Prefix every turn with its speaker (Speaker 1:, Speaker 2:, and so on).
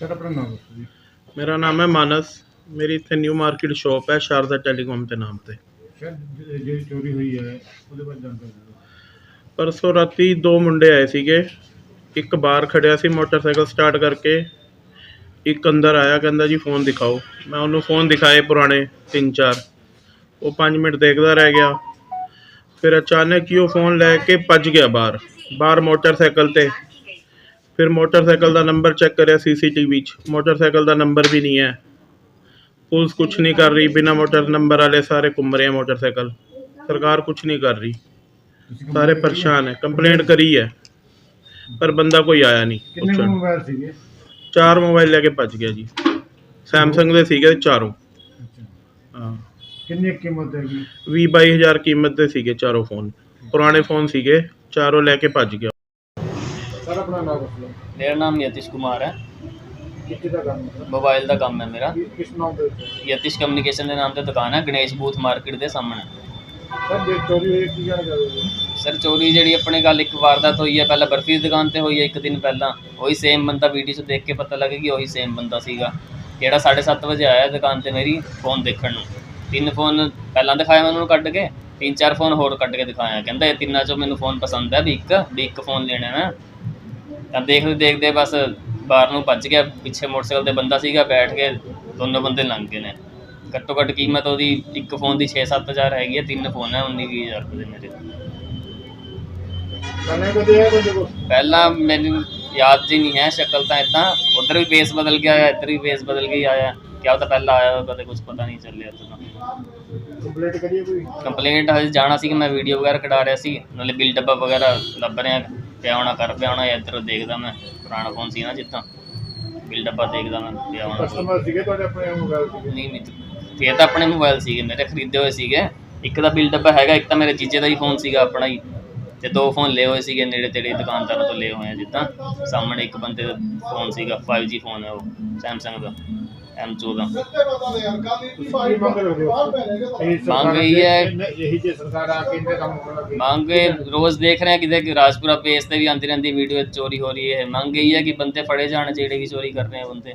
Speaker 1: Sir ਆਪਣਾ ਨਾਮ ਦੱਸੋ ਜੀ।
Speaker 2: ਮੇਰਾ ਨਾਮ ਹੈ ਮਾਨਸ। ਮੇਰੀ ਇੱਥੇ ਨਿਊ ਮਾਰਕੀਟ ਸ਼ਾਪ ਹੈ ਸ਼ਾਰਦਾ ਟੈਲੀਕਾਮ ਦੇ ਨਾਮ ਤੇ।
Speaker 1: ਸਰ ਜ- ਜਿਹੜੀ ਚੋਰੀ ਹੋਈ ਹੈ ਉਹਦੇ ਬਾਰੇ ਜਾਣਕਾਰੀ ਦਿਓ।
Speaker 2: ਪਰਸੋਂ ਰਾਤੀ ਦੋ ਮੁੰਡੇ ਆਏ ਸੀਗੇ। ਇੱਕ ਬਾਹਰ ਖੜਿਆ ਸੀ ਮੋਟਰਸਾਈਕਲ ਸਟਾਰਟ ਕਰਕੇ। ਇੱਕ ਅੰਦਰ ਆਇਆ ਕਹਿੰਦਾ ਜੀ ਫੋਨ ਦਿਖਾਓ। ਮੈਂ ਉਹਨੂੰ ਫੋਨ ਦਿਖਾਏ ਪੁਰਾਣੇ ਤਿੰਨ ਚਾਰ। ਉਹ 5 ਮਿੰਟ ਦੇਖਦਾ ਰਹਿ ਗਿਆ। ਫਿਰ ਅਚਾਨਕ ਹੀ ਉਹ ਫੋਨ ਲੈ ਕੇ ਭੱਜ ਗਿਆ ਬਾਹਰ। ਬਾਹਰ ਮੋਟਰਸਾਈਕਲ ਤੇ। ਫਿਰ ਮੋਟਰਸਾਈਕਲ ਦਾ ਨੰਬਰ ਚੈੱਕ ਕਰਿਆ ਸੀਸੀਟੀਵੀ 'ਚ। ਮੋਟਰਸਾਈਕਲ ਦਾ ਨੰਬਰ ਵੀ ਨਹੀਂ ਹੈ। ਪੁਲਿਸ ਕੁਛ ਨਹੀਂ ਕਰ ਰਹੀ ਬਿਨਾ ਮੋਟਰ ਨੰਬਰ ਵਾਲੇ ਸਾਰੇ ਘੁੰਮ ਰਹੇ ਆ ਮੋਟਰਸਾਈਕਲ। ਸਰਕਾਰ ਕੁਛ ਨਹੀਂ ਕਰ ਰਹੀ। ਸਾਰੇ ਪਰੇਸ਼ਾਨ ਹੈ ਕੰਪਲੇਂਟ ਕਰੀ ਹੈ ਪਰ ਬੰਦਾ ਕੋਈ ਆਇਆ ਨਹੀਂ
Speaker 1: ਕਿੰਨੇ
Speaker 2: ਪੁੱਛਣ
Speaker 1: ਮੋਬਾਈਲ ਸੀਗੇ?
Speaker 2: ਚਾਰ ਮੋਬਾਈਲ ਲੈ ਕੇ ਭੱਜ ਗਿਆ ਜੀ। ਸੈਮਸੰਗ ਦੇ ਸੀਗੇ ਚਾਰੋਂ।
Speaker 1: ਅੱਛਾ।
Speaker 2: ਹਾਂ
Speaker 1: ਕਿੰਨੀ ਕੀਮਤ ਹੈਗੀ?
Speaker 2: 20 22000 ਕੀਮਤ ਦੇ ਸੀਗੇ ਚਾਰੋਂ ਫੋਨ। ਪੁਰਾਣੇ ਫੋਨ ਸੀਗੇ ਚਾਰੋਂ ਲੈ ਕੇ ਭੱਜ ਗਿਆ।
Speaker 1: ਸਰ ਆਪਣਾ ਨਾਮ ਦੱਸੋ
Speaker 3: ਮੇਰਾ ਨਾਮ ਯਤਿਸ਼ ਕੁਮਾਰ ਹੈ।
Speaker 1: ਕਿੱਥੇ ਦਾ ਕੰਮ ਹੈ
Speaker 3: ਮੋਬਾਈਲ ਦਾ ਕੰਮ ਹੈ ਮੇਰਾ।
Speaker 1: ਕਿਸ ਨਾਮ ਦੇ
Speaker 3: ਯਤਿਸ਼ ਕਮਿਊਨੀਕੇਸ਼ਨ ਦੇ ਨਾਮ ਤੇ ਦੁਕਾਨ ਹੈ ਗਣੇਸ਼ ਬੂਥ ਮਾਰਕੀਟ ਦੇ ਸਾਹਮਣੇ।
Speaker 1: ਸਰ ਜੇ ਚੋਰੀ ਹੋਈ ਕੀ ਜਾਣਕਾਰੀ ਦਿਓ
Speaker 3: ਸਰ ਚੋਰੀ ਜਿਹੜੀ ਆਪਣੇ ਗੱਲ ਇੱਕ ਵਾਰਦਾਤ ਹੋਈ ਹੈ ਪਹਿਲਾਂ ਬਰਫੀ ਦੀ ਦੁਕਾਨ ਤੇ ਹੋਈ ਹੈ ਇੱਕ ਦਿਨ ਪਹਿਲਾਂ। ਉਹੀ ਸੇਮ ਬੰਦਾ ਵੀਡੀਓ 'ਚ ਦੇਖ ਕੇ ਪਤਾ ਲੱਗੇ ਕਿ ਉਹੀ ਸੇਮ ਬੰਦਾ ਸੀਗਾ। ਜਿਹੜਾ 7:30 ਵਜੇ ਆਇਆ ਦੁਕਾਨ ਤੇ ਮੇਰੀ ਫੋਨ ਦੇਖਣ ਨੂੰ। ਤਿੰਨ ਫੋਨ ਪਹਿਲਾਂ ਦਿਖਾਇਆ ਮੈਂ ਉਹਨੂੰ ਕੱਢ ਕੇ ਤਿੰਨ ਚਾਰ ਫੋਨ ਹੋਰ ਕੱਢ ਕੇ ਦਿਖਾਇਆ। ਕਹਿੰਦਾ ਇਹ ਤਿੰਨਾਂ 'ਚੋਂ ਮੈਨੂੰ ਫੋਨ ਪਸੰਦ ਹੈ ਵੀ ਇੱਕ ਵੀ ਇੱਕ ਫੋਨ ਲੈਣਾ ਨਾ ਤਾਂ ਦੇਖਦੇ ਦੇਖਦੇ ਬਸ ਬਾਹਰ ਨੂੰ ਭੱਜ ਗਿਆ ਪਿੱਛੇ ਮੋਟਰਸਾਈਕਲ ਤੇ ਬੰਦਾ ਸੀਗਾ ਬੈਠ ਕੇ ਦੋਨੋਂ ਬੰਦੇ ਲੰਘ ਗਏ ਨੇ। ਘੱਟੋ ਘੱਟ ਕੀਮਤ ਉਹਦੀ ਇੱਕ ਫੋਨ ਦੀ 6-7000 ਹੈਗੀ ਹੈ ਤਿੰਨ ਫੋਨ ਹੈ 19-20000 ਰੁਪਏ ਦੇ ਮੇਰੇ। ਪਹਿਲਾਂ ਮੈਨੂੰ ਯਾਦ ਜੀ ਨਹੀਂ ਹੈ ਸ਼ਕਲ ਤਾਂ ਇਦਾਂ ਉਧਰ ਵੀ ਫੇਸ ਬਦਲ ਗਿਆ ਆਇਆ ਇੱਧਰ ਵੀ ਫੇਸ ਬਦਲ ਕੇ ਆਇਆ। ਕਿਆ ਤਾਂ ਪਹਿਲਾਂ ਆਇਆ ਕਦੇ ਕੁਝ ਪਤਾ ਨਹੀਂ ਚੱਲਿਆ ਤਾਂ
Speaker 1: ਕੰਪਲੀਟ ਕਰੀਏ ਕੋਈ?
Speaker 3: ਕੰਪਲੇਂਟ ਹਜੇ ਜਾਣਾ ਸੀ ਕਿ ਮੈਂ ਵੀਡੀਓ ਵਗੈਰਾ ਕਢਾ ਰਿਹਾ ਸੀ ਨਾਲੇ ਬਿਲ ਡੱਬਾ ਵਗੈਰਾ ਲੱਭ ਰਿਹਾ। ਪਿਆ ਹੋਣਾ ਕਰ ਪਿਆ ਹੋਣਾ ਇੱਧਰ ਦੇਖਦਾ ਮੈਂ ਪੁਰਾਣਾ ਫੋਨ ਸੀ ਨਾ ਜਿੱਦਾਂ। ਬਿਲ ਡੱਬਾ ਦੇਖਦਾ ਮੈਂ ਪਿਆ ਹੋਣਾ।
Speaker 1: ਕਸਟਮਰ ਸੀਗੇ ਤੁਹਾਡੇ ਆਪਣੇ ਮੋਬਾਈਲ ਸੀਗੇ?
Speaker 3: ਨਹੀਂ ਮਿੱਤ ਇਹ ਤਾਂ ਆਪਣੇ ਮੋਬਾਈਲ ਸੀਗੇ ਮੇਰੇ ਖਰੀਦੇ ਹੋਏ ਸੀਗੇ। ਇੱਕ ਦਾ ਬਿਲ ਡੱਬਾ ਹੈਗਾ ਇੱਕ ਤਾਂ ਮੇਰੇ ਜੀਜੇ ਦਾ ਹੀ ਫੋਨ ਸੀਗਾ ਆਪਣਾ ਹੀ। ਤੇ ਦੋ ਫੋਨ ਲਏ ਹੋਏ ਸੀਗੇ ਨੇੜੇ ਤੇੜੇ ਦੁਕਾਨਦਾਰਾਂ ਤੋਂ ਲਏ ਹੋਏ ਆ ਜਿੱਦਾਂ। ਸਾਹਮਣੇ ਇੱਕ ਬੰਦੇ ਦਾ ਫੋਨ ਸੀਗਾ 5G ਫੋਨ ਹੈ ਉਹ Samsung ਦਾ। M14
Speaker 1: ਤੁਸੀਂ ਕੀ ਮੰਗ ਰੱਖਦੇ ਹੋ? ਜੇ ਸਰਕਾਰ ਆ ਕੇ ਇਹਦੇ ਕੰਮ ਕਰਾਂਗੇ
Speaker 3: ਮੰਗ ਇਹ ਰੋਜ਼ ਦੇਖ ਰਹੇ ਹਾਂ ਕਿਤੇ ਕਿ ਰਾਜਪੁਰਾ ਪੇਜ ਤੇ ਵੀ ਆਉਂਦੀ ਰਹਿੰਦੀ ਵੀਡੀਓ ਚੋਰੀ ਹੋ ਰਹੀ ਹੈ। ਮੰਗ ਇਹੀ ਹੈ ਕਿ ਬੰਦੇ ਫੜੇ ਜਾਣ ਜਿਹੜੇ ਵੀ ਚੋਰੀ ਕਰ ਰਹੇ ਆ ਬੰਦੇ।